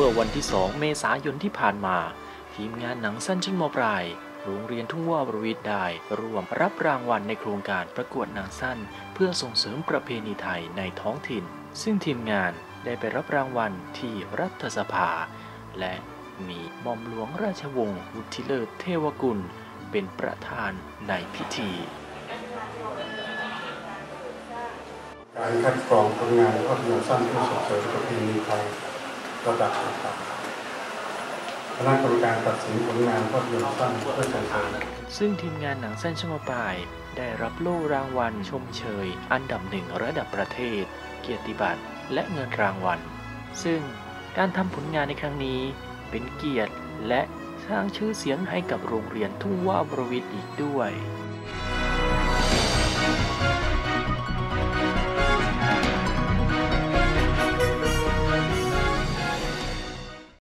มื่อวันที่ 2 เมษายนที่ผ่านมา ทีมงานหนังสั้นชั้นมปลาย โรงเรียนทุ่งว่าประวิทย์ได้ร่วมรับรางวัลในโครงการประกวดหนังสั้น เพื่อส่งเสริมประเพณีไทยในท้องถิ่น ซึ่งทีมงานได้ไปรับรางวัลที่รัฐสภา และมีหม่อมหลวงราชวงศ์วุฒิเลิศเทวกุล เป็นประธานในพิธี การคัดกรองผลงานภาพยนตร์สั้นเพื่อส่งเสริมประเพณีไทย ระดับต่างๆคณะกรรมการตัดสินผลงานภาพยนตร์สั้นเพื่อส่งเสริมซึ่งทีมงานหนังสั้นช่างมาปลาย ได้รับโล่รางวัลชมเชย อันดับหนึ่งระดับประเทศ เกียรติบัตรและเงินรางวัล ซึ่งการทำผลงานในครั้งนี้เป็นเกียรติและสร้างชื่อเสียงให้กับโรงเรียนทุ่งว่าบรวิทย์อีกด้วย